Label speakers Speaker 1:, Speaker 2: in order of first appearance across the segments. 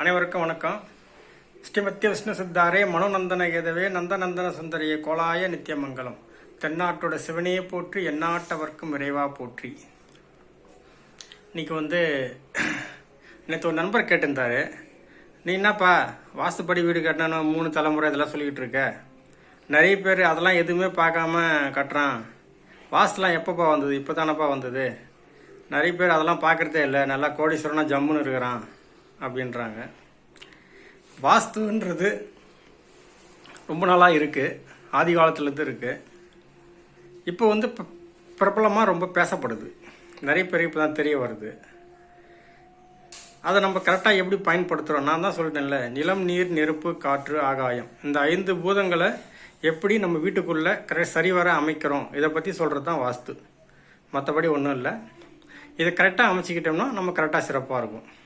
Speaker 1: அனைவருக்கும் வணக்கம். ஸ்ரீமத்திய விஷ்ணு சித்தாரே மனோநந்தன ஏதவே நந்தநந்தன சுந்தரிய கோலாய நித்தியமங்கலம் தென்னாட்டோட சிவனையே போற்றி எந்நாட்டவர்க்கும் விரைவாக போற்றி. இன்னைக்கு வந்து நேற்று ஒரு நண்பர் கேட்டிருந்தாரு. நீ என்னப்பா வாஸ்துப்படி வீடு கட்டணும் மூணு தலைமுறை இதெல்லாம் சொல்லிக்கிட்டு இருக்க? நிறைய பேர் அதெல்லாம் எதுவுமே பார்க்காம கட்டுறான். வாசலாம் எப்போப்பா வந்தது? இப்போ தானப்பா வந்தது? நிறைய பேர் அதெல்லாம் பார்க்குறதே இல்லை. நல்லா கோடீஸ்வரனாக ஜம்முன்னு இருக்கிறான். அப்படின்றாங்க. வாஸ்துன்றது ரொம்ப நாளாக இருக்குது ஆதி காலத்துலேருந்து இருக்குது இப்போ வந்து ப- பிரபலமாக ரொம்ப பேசப்படுது. நிறைய பேர் இப்போ தான் தெரிய வருது. அதை நம்ம கரெக்டாக எப்படி பயன்படுத்துகிறோம் நான் தான் சொல்லிட்டேன்ல நிலம் நீர் நெருப்பு காற்று ஆகாயம். இந்த ஐந்து பூதங்களை எப்படி நம்ம வீட்டுக்குள்ளே கரெக்ட் சரிவர அமைக்கிறோம்? இதை பற்றி சொல்கிறது தான் வாஸ்து. மற்றபடி ஒன்றும் இல்லை. இதை கரெக்டாக அமைச்சிக்கிட்டோம்னா நம்ம கரெக்டாக சிறப்பாக இருக்கும்.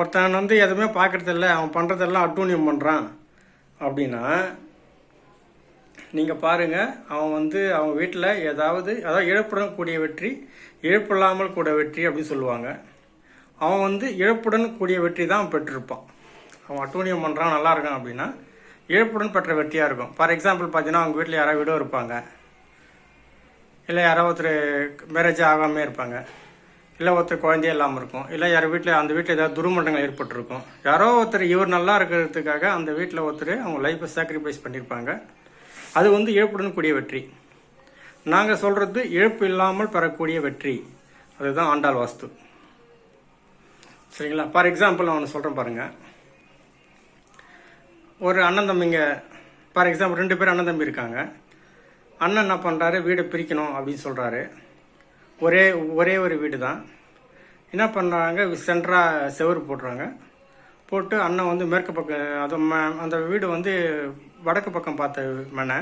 Speaker 1: ஒருத்தன் வந்து எதுவுமே பார்க்கறதில்ல அவன் பண்ணுறதெல்லாம் அட்டூனியம் பண்ணுறான் அப்படின்னா நீங்கள் பாருங்கள் அவன் வந்து அவன் வீட்டில் ஏதாவது அதாவது இழப்புடன் கூடிய வெற்றி இழப்பில்லாமல் கூட வெற்றி அப்படின்னு சொல்லுவாங்க. அவன் வந்து இழப்புடன் கூடிய வெற்றி தான் அவன் பெற்றிருப்பான். அவன் அட்டூனியம் பண்ணுறான் நல்லா இருக்கான் அப்படின்னா இழப்புடன் பெற்ற வெற்றியாக இருக்கும். ஃபார் எக்ஸாம்பிள் பார்த்தீங்கன்னா அவங்க வீட்டில் யாராவது வீடோ இருப்பாங்க. இல்லை யாரோ ஒருத்தர் மேரேஜ் ஆகாமே இருப்பாங்க. இல்லை ஒருத்தர் குழந்தையே இல்லாமல் இருக்கும். இல்லை யார் வீட்டில் அந்த வீட்டில் ஏதாவது துருமண்டங்கள் ஏற்பட்டிருக்கும். யாரோ ஒருத்தர் இவர் நல்லா இருக்கிறதுக்காக அந்த வீட்டில் ஒருத்தர் அவங்க லைஃப்பை சாக்ரிஃபைஸ் பண்ணியிருப்பாங்க அது வந்து இழப்புடன் கூடிய வெற்றி. நாங்கள் சொல்கிறது இழப்பு இல்லாமல் பெறக்கூடிய வெற்றி. அதுதான் ஆண்டாள் வாஸ்து. சரிங்களா? ஃபார் எக்ஸாம்பிள் நான் ஒன்று சொல்கிறேன் பாருங்கள் ஒரு அண்ணன் தம்பிங்க ஃபார் எக்ஸாம்பிள் ரெண்டு பேர் அண்ணன் தம்பி இருக்காங்க. அண்ணன் என்ன பண்ணுறாரு வீடை பிரிக்கணும் அப்படின்னு சொல்கிறாரு ஒரே ஒரே ஒரு வீடு தான் என்ன பண்ணுறாங்க சென்டராக செவுரு போடுறாங்க போட்டு அண்ணன் வந்து மேற்கு பக்கம் அது ம- அந்த வீடு வந்து வடக்கு பக்கம் பார்த்த மனை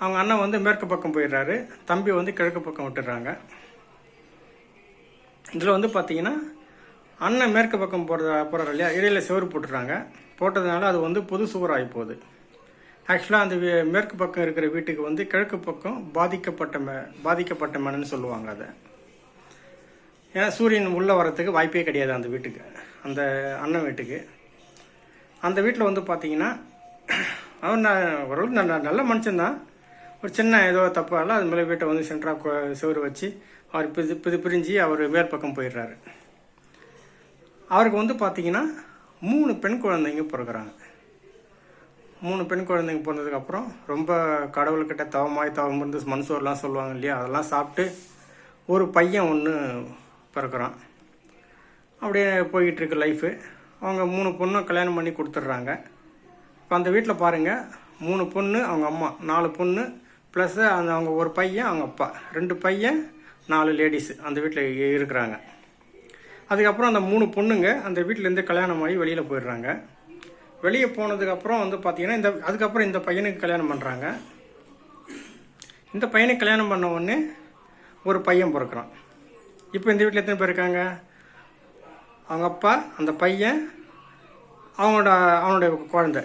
Speaker 1: அவங்க அண்ணன் வந்து மேற்கு பக்கம் போயிடுறாரு. தம்பி வந்து கிழக்கு பக்கம் விட்டுடுறாங்க. இதில் வந்து பார்த்தீங்கன்னா அண்ணன் மேற்கு பக்கம் போடுற போடுறாரு இல்லையா? இடையில செவரு போட்டுடுறாங்க. போட்டதுனால அது வந்து புது சுவர் ஆகி போகுது. ஆக்சுவலாக அந்த மேற்கு பக்கம் இருக்கிற வீட்டுக்கு வந்து கிழக்கு பக்கம் பாதிக்கப்பட்ட ம பாதிக்கப்பட்ட மனன்னு சொல்லுவாங்க அதை. ஏன்னா சூரியன் உள்ளே வரத்துக்கு வாய்ப்பே கிடையாது அந்த வீட்டுக்கு அந்த அண்ணன் வீட்டுக்கு. அந்த வீட்டில் வந்து பார்த்தீங்கன்னா அவன் நான் ஓரளவுக்கு நல்ல நல்ல மனுஷன்தான் ஒரு சின்ன ஏதோ தப்பால அது மேலே வீட்டை வந்து சென்ட்ராக செவுரு வச்சு அவர் பிரி பிது பிரிஞ்சு அவர் மேற்பக்கம் போயிடுறாரு. அவருக்கு வந்து பார்த்தீங்கன்னா மூணு பெண் குழந்தைங்க பிறகுறாங்க மூணு பெண் குழந்தைங்க பிறந்ததுக்கப்புறம் ரொம்ப கடவுள்கிட்ட தவமாய் தவம் இருந்து மன்சூர்லாம் சொல்லுவாங்க இல்லையா? அதெல்லாம் சாப்பிட்டு ஒரு பையன் ஒன்று பிறக்கிறான். அப்படியே போய்கிட்டுருக்கு லைஃபு அவங்க மூணு பொண்ணும் கல்யாணம் பண்ணி கொடுத்துட்றாங்க. இப்போ அந்த வீட்டில் பாருங்கள் மூணு பொண்ணு அவங்க அம்மா. நாலு பொண்ணு ப்ளஸ்ஸு அந்த அவங்க ஒரு பையன் அவங்க அப்பா. ரெண்டு பையன் நாலு லேடிஸு அந்த வீட்டில் இருக்கிறாங்க. அதுக்கப்புறம் அந்த மூணு பொண்ணுங்க அந்த வீட்டிலேருந்து கல்யாணம் ஆகி வெளியில் போயிடுறாங்க. வெளியே போனதுக்கப்புறம் வந்து பார்த்தீங்கன்னா இந்த அதுக்கப்புறம் இந்த பையனுக்கு கல்யாணம் பண்ணுறாங்க இந்த பையனுக்கு கல்யாணம் பண்ண உடனே ஒரு பையன் பிறக்கிறான். இப்போ இந்த வீட்டில் எத்தனை பேர் இருக்காங்க? அவங்க அப்பா அந்த பையன் அவனோட அவனுடைய குழந்தை.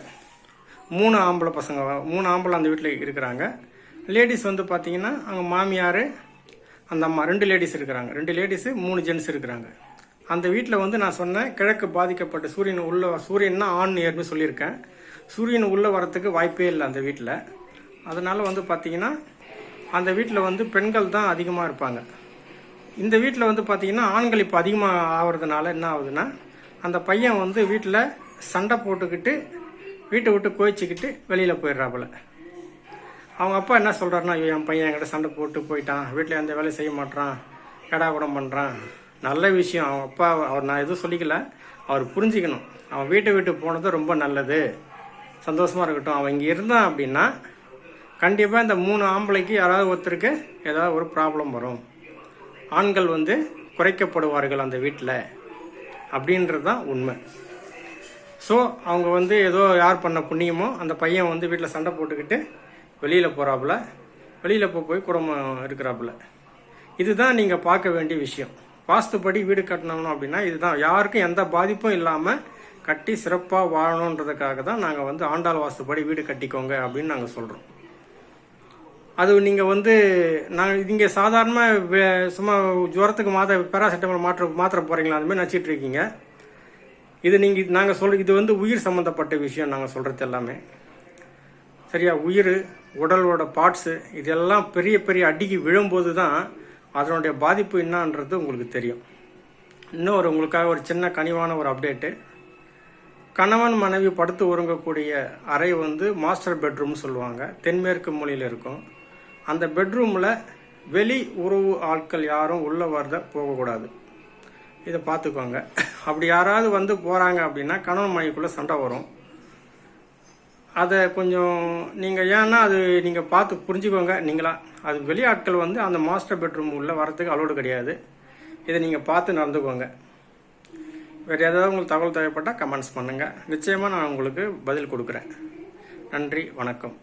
Speaker 1: மூணு ஆம்பளை பசங்க மூணு ஆம்பளை அந்த வீட்டில் இருக்கிறாங்க. லேடிஸ் வந்து பார்த்தீங்கன்னா அவங்க மாமியார் அந்த அம்மா ரெண்டு லேடிஸ் இருக்கிறாங்க. ரெண்டு லேடிஸு மூணு ஜென்ஸ் இருக்கிறாங்க. அந்த வீட்டில் வந்து நான் சொன்னேன் கிழக்கு பாதிக்கப்பட்ட சூரியன் உள்ள சூரியன்னா ஆண் நேர்னு சொல்லியிருக்கேன். சூரியன் உள்ளே வரத்துக்கு வாய்ப்பே இல்லை அந்த வீட்டில் அதனால் வந்து பார்த்தீங்கன்னா அந்த வீட்டில் வந்து பெண்கள் தான் அதிகமாக இருப்பாங்க. இந்த வீட்டில் வந்து பார்த்தீங்கன்னா ஆண்கள் இப்போ அதிகமாக ஆகிறதுனால என்ன ஆகுதுன்னா அந்த பையன் வந்து வீட்டில் சண்டை போட்டுக்கிட்டு வீட்டை விட்டு கோயிச்சிக்கிட்டு வெளியில் போயிடுறாப்புல. அவங்க அப்பா என்ன சொல்கிறாருன்னா ஐயோ என் பையன் என்கிட்ட சண்டை போட்டு போயிட்டான். வீட்டில் எந்த வேலையும் செய்ய மாட்றான். கடா குடம் பண்ணுறான் நல்ல விஷயம். அவன் அப்பா அவர் நான் எதுவும் சொல்லிக்கல. அவர் புரிஞ்சுக்கணும். அவன் வீட்டை விட்டு போனது ரொம்ப நல்லது. சந்தோஷமாக இருக்கட்டும். அவன் இங்கே இருந்தான் அப்படின்னா கண்டிப்பாக இந்த மூணு ஆம்பளைக்கு யாராவது ஒருத்தருக்கு ஏதாவது ஒரு ப்ராப்ளம் வரும். ஆண்கள் வந்து குறைக்கப்படுவார்கள் அந்த வீட்டில் அப்படின்றது தான் உண்மை. ஸோ அவங்க வந்து ஏதோ யார் பண்ண புண்ணியமோ அந்த பையன் வந்து வீட்டில் சண்டை போட்டுக்கிட்டு வெளியில் போகிறாப்புல வெளியில் போ போய் குடும்பம் இருக்கிறாப்புல. இதுதான் நீங்கள் பார்க்க வேண்டிய விஷயம். வாஸ்துப்படி வீடு கட்டினோம் அப்படின்னா இதுதான். யாருக்கும் எந்த பாதிப்பும் இல்லாமல் கட்டி சிறப்பாக வாழணுன்றதுக்காக தான் நாங்கள் வந்து ஆண்டாள் வாஸ்துப்படி வீடு கட்டிக்கோங்க அப்படின்னு நாங்கள் சொல்கிறோம் அது நீங்கள் வந்து நாங்கள் இங்கே சாதாரணமாக சும்மா ஜுரத்துக்கு மாத பேராசிட்டமால் மாற்ற மாத்திர போகிறீங்களா அதுமாதிரி நச்சிட்டு இருக்கீங்க. இது நீங்கள் நாங்கள் சொல்கிற இது வந்து உயிர் சம்மந்தப்பட்ட விஷயம் நாங்கள் சொல்கிறது எல்லாமே. சரியா? உயிர் உடலோட பார்ட்ஸு இதெல்லாம் பெரிய பெரிய அடிக்கு விழும்போது தான் அதனுடைய பாதிப்பு என்னன்றது உங்களுக்கு தெரியும். இன்னொரு உங்களுக்காக ஒரு சின்ன கனிவான ஒரு அப்டேட்டு கணவன் மனைவி படுத்து உறங்கக்கூடிய அறை வந்து மாஸ்டர் பெட்ரூம்னு சொல்லுவாங்க. தென்மேற்கு மூலையில் இருக்கும். அந்த பெட்ரூமில் வெளி உறவு ஆட்கள் யாரும் உள்ளே வரத போகக்கூடாது. இதை பார்த்துக்கோங்க. அப்படி யாராவது வந்து போகிறாங்க அப்படின்னா கணவன் மனைவிக்குள்ளே சண்டை வரும். அதை கொஞ்சம் நீங்கள் ஏன்னா அது நீங்கள் பார்த்து புரிஞ்சுக்கோங்க நீங்களா. அது வெளியாட்கள் வந்து அந்த மாஸ்டர் பெட்ரூம் உள்ளே வரத்துக்கு அலோடு கிடையாது. இதை நீங்கள் பார்த்து நடந்துக்கோங்க. வேறு ஏதாவது உங்களுக்கு தகவல் தேவைப்பட்டால் கமெண்ட்ஸ் பண்ணுங்கள் நிச்சயமாக நான் உங்களுக்கு பதில் கொடுக்குறேன். நன்றி வணக்கம்.